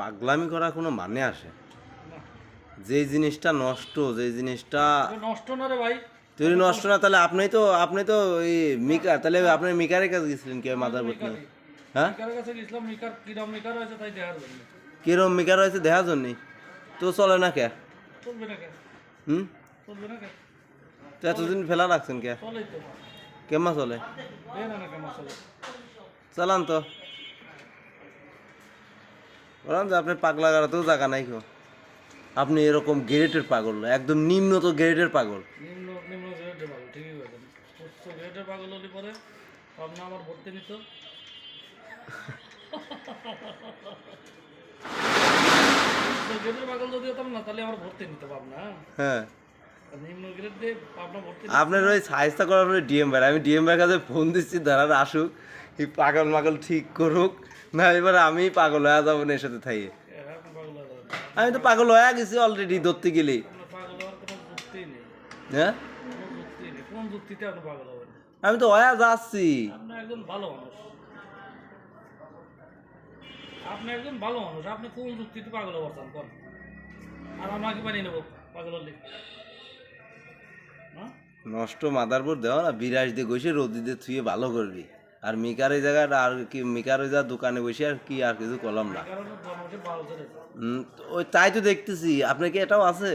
পাগলামি করা কোনো মানে আসে? যে জিনিসটা নষ্ট যে জিনিসটা নষ্ট না রে ভাই। তৈরি নষ্ট না তাহলে আপনি তো আপনি তো এই মিকা তাহলে আপনি মিকারের কাছে গেছিলেন কি মাদার নিয়ে? হ্যাঁ? মিকার মিকার কিরম মিকার হয়েছে তাই দেখার জন্য। মিকার তো চলে না কে? চলবে না কে? হুম? চলবে না কে? তো এতদিন ফেলা রাখছেন কে? কেমন চলে। চালান তো। বললাম যে আপনি পাগলা গাড়াতেও জায়গা নাই আপনি এরকম গ্রেডের পাগল একদম নিম্ন তো গ্রেডের পাগল। নিম্ন নিম্ন গ্রেডের পাগল ঠিকই বলেছেন। উচ্চ গ্রেডের পাগল হলে পরে পাবনা আমার ভর্তি নিত। গ্রেডের পাগল যদি হতাম না তাহলে আমার ভর্তি নিত পাবনা হ্যাঁ। আপনার ওই সাইজটা করার ডিএম ভাই আমি ডিএম ভাইয়ের কাছে ফোন দিচ্ছি দাঁড়ান আসুক। এই পাগল মাগল ঠিক করুক। না এবার আমি পাগল হয়ে যাব না এর সাথে। আমি তো পাগল হয়ে গেছি অলরেডি ধরতে গেলে। হ্যাঁ? আমি তো হয়ে যাচ্ছি। আপনি একজন ভালো মানুষ। আপনি একজন ভালো মানুষ। আপনি কোন যুক্তিতে পাগল হবার কোন? আর আমাকে বানিয়ে নেব পাগল হলে। হ্যাঁ? নষ্ট মাদারবোর্ড দেওয়া না বিরাজ দিয়ে বসে রোদি দিয়ে থুয়ে ভালো করবি। আর মিকার ওই জায়গাটা আর কি মিকার ওই যা দোকানে বসে আর কি আর কিছু করলাম না। ওই তাই তো দেখতেছি। আপনার কি এটাও আছে?